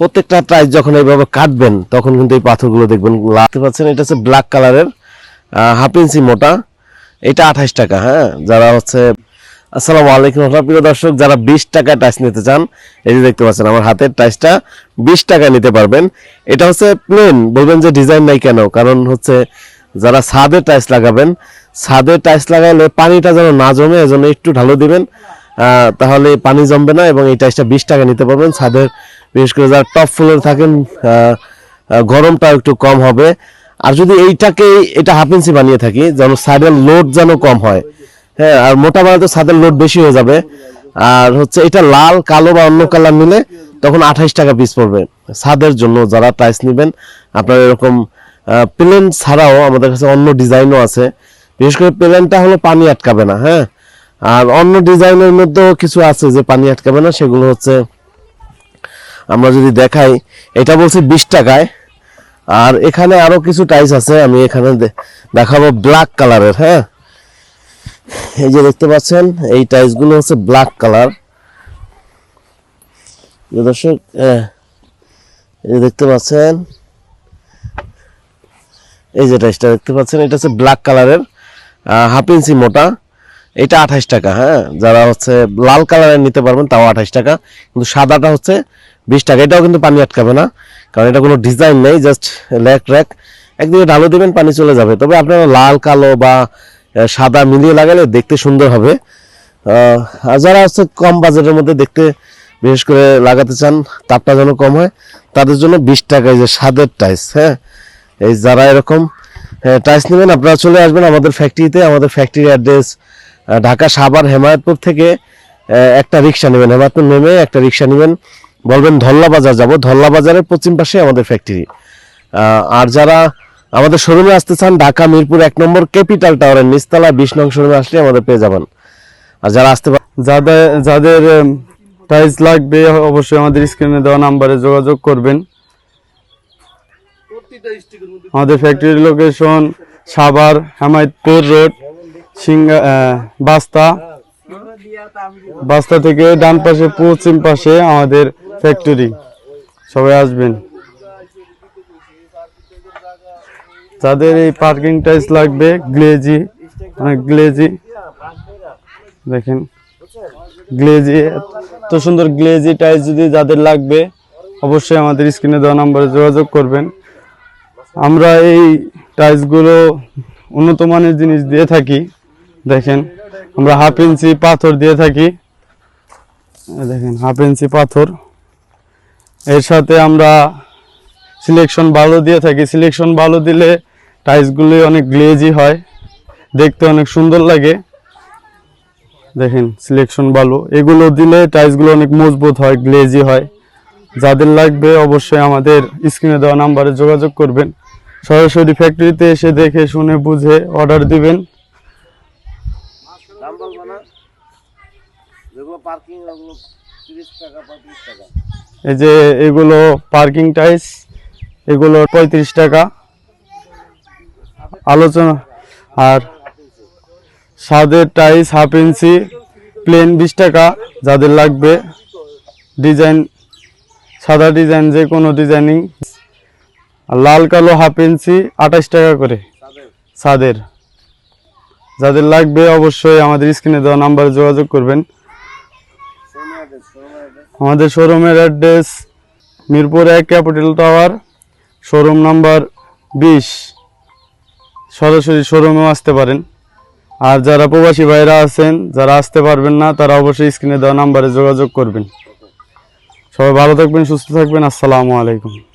প্রত্যেকটা টাইস যখন এইভাবে কাটবেন তখন কিন্তু এই পাথরগুলো দেখবেন লাগতে পাচ্ছেন এটা হচ্ছে ব্ল্যাক কালারের হাফ ইঞ্চি মোটা। এটা আঠাশ টাকা হ্যাঁ? যারা হচ্ছে আসসালামু আলাইকুম রহমতুল্লাহ, প্রিয় দর্শক যারা বিশ টাকা টাইস নিতে চান এই যে দেখতে পাচ্ছেন আমার হাতের টাইসটা বিশ টাকা নিতে পারবেন। এটা হচ্ছে প্লেন বলবেন যে ডিজাইন নাই কেন? কারণ হচ্ছে যারা ছাদে টাইস লাগাবেন ছাদে টাইস লাগাইলে পানিটা যেন না জমে এজন্য একটু ঢালো দিবেন। তাহলে পানি জমবে না এবং এই টাইসটা বিশ টাকা নিতে পারবেন। ছাদের বিশেষ করে যারা টপ ফ্লোরে থাকেন আহ, আহ, গরমটা একটু কম হবে। আর যদি এইটাকে এটা হাফ ইঞ্চি বানিয়ে থাকি যেন সাইডের লোড যেন কম হয়। হ্যাঁ আর মোটা বানাতে ছাদের লোড বেশি হয়ে যাবে। আর হচ্ছে এটা লাল কালো বা অন্য কালার নিলে তখন আঠাইশ টাকা পিস পড়বে। ছাদের জন্য যারা টাইস নেবেন আপনার এরকম প্লেন ছাড়াও আমাদের কাছে অন্য ডিজাইনও আছে। বিশেষ করে প্লেনটা হলো পানি আটকাবে না হ্যাঁ। আর অন্য ডিজাইনের মধ্যেও কিছু আছে যে পানি আটকাবে না সেগুলো হচ্ছে আমরা যদি দেখাই এটা বলছি বিশ টাকায়। আর এখানে আরও কিছু টাইস আছে আমি এখানে দেখাবো ব্ল্যাক কালারের হ্যাঁ? এই যে দেখতে পাচ্ছেন এই টাইসগুলো হচ্ছে ব্ল্যাক কালার দর্শক আহ, এই দেখতে পাচ্ছেন এই যে টাইসটা দেখতে পাচ্ছেন এটা হচ্ছে ব্ল্যাক কালারের হাফ ইঞ্চি মোটা। এটা আঠাশ টাকা হ্যাঁ? যারা হচ্ছে লাল কালারের নিতে পারবেন, তাও আঠাশ টাকা। কিন্তু সাদাটা হচ্ছে বিশ টাকা। এটাও কিন্তু পানি আটকাবে না, কারণ এটা কোনো ডিজাইন নেই জাস্ট র্যাক র্যাক একদিকে ঢালো দিবেন, পানি চলে যাবে। তবে আপনারা লাল, কালো বা সাদা মিলিয়ে লাগালে দেখতে সুন্দর হবে। আর যারা হচ্ছে কম বাজেটের মধ্যে দেখতে বিশেষ করে লাগাতে চান, তাপটা যেন কম হয়, তাদের জন্য বিশ টাকায় যে সাদের টাইস হ্যাঁ? এই যারা এরকম টাইস নেবেন, আপনারা চলে আসবেন আমাদের ফ্যাক্টরিতে আমাদের ফ্যাক্টরি অ্যাড্রেস ঢাকা সাভার হেমায়তপুর থেকে একটা রিক্সা নেবেন। হেমায়তপুর নেমে একটা রিক্সা নেবেন। বলবেন ধল্লা বাজার যাব। ধল্লা বাজারের পশ্চিম পাশে আমাদের ফ্যাক্টরি আর যারা আমাদের শোরুমে আসতে চান, ঢাকা, মিরপুর এক নম্বর ক্যাপিটাল টাওয়ারের নিচতলা, বিশ নং শোরুমে আসলে আমাদের পেয়ে যাবেন। আর যারা আসতে যাদের যাদের প্রাইস লাগবে, অবশ্যই আমাদের স্ক্রিনে দেওয়া নাম্বারে যোগাযোগ করবেন। আমাদের ফ্যাক্টরির লোকেশন সাভার, হেমায়তপুর রোড বাস্তা। বাস্তা থেকে ডান পাশে, পশ্চিম পাশে আমাদের ফ্যাক্টরি সবাই আসবেন। যাদের এই পার্কিং টাইস লাগবে গ্লেজি গ্লেজি দেখেন গ্লেজি এত সুন্দর গ্লেজি টাইস যদি যাদের লাগবে, অবশ্যই আমাদের স্ক্রিনে দেওয়া নাম্বারে যোগাযোগ করবেন। আমরা এই টাইলসগুলো উন্নত মানের জিনিস দিয়ে থাকি। দেখেন, আমরা হাফ ইঞ্চি পাথর দিয়ে থাকি। দেখেন, হাফ ইঞ্চি পাথর। এর সাথে আমরা সিলেকশন ভালো দিয়ে থাকি। সিলেকশন ভালো দিলে টাইলসগুলি অনেক গ্লেজি হয়, দেখতে অনেক সুন্দর লাগে। দেখেন সিলেকশন ভালো এগুলো দিলে টাইলসগুলো অনেক মজবুত হয় গ্লেজি হয়। যাদের লাগবে অবশ্যই আমাদের স্ক্রিনে দেওয়া নাম্বারে যোগাযোগ করবেন। সরাসরি ফ্যাক্টরিতে এসে দেখে, শুনে, বুঝে অর্ডার দিবেন। এই যে এগুলো পার্কিং টাইস এগুলো পঁয়ত্রিশ টাকা। আলোচনা, আর সাদের টাইস হাফ ইঞ্চি প্লেন বিশ টাকা, যাদের লাগবে। ডিজাইন সাদা ডিজাইন যে কোনো ডিজাইনিং লাল কালো হাফ ইঞ্চি আঠাশ টাকা করে। সাদের। যাদের লাগবে অবশ্যই আমাদের স্ক্রিনে দেওয়া নাম্বারে যোগাযোগ করবেন। আমাদের শোরুমের অ্যাড্রেস মিরপুর এক ক্যাপিটাল টাওয়ার শোরুম নাম্বার বিশ। সরাসরি শোরুমেও আসতে পারেন। আর যারা প্রবাসী ভাইরা আছেন, যারা আসতে পারবেন না, তারা অবশ্যই স্ক্রিনে দেওয়া নাম্বারে যোগাযোগ করবেন। সবাই ভালো থাকবেন, সুস্থ থাকবেন। আসসালামু আলাইকুম।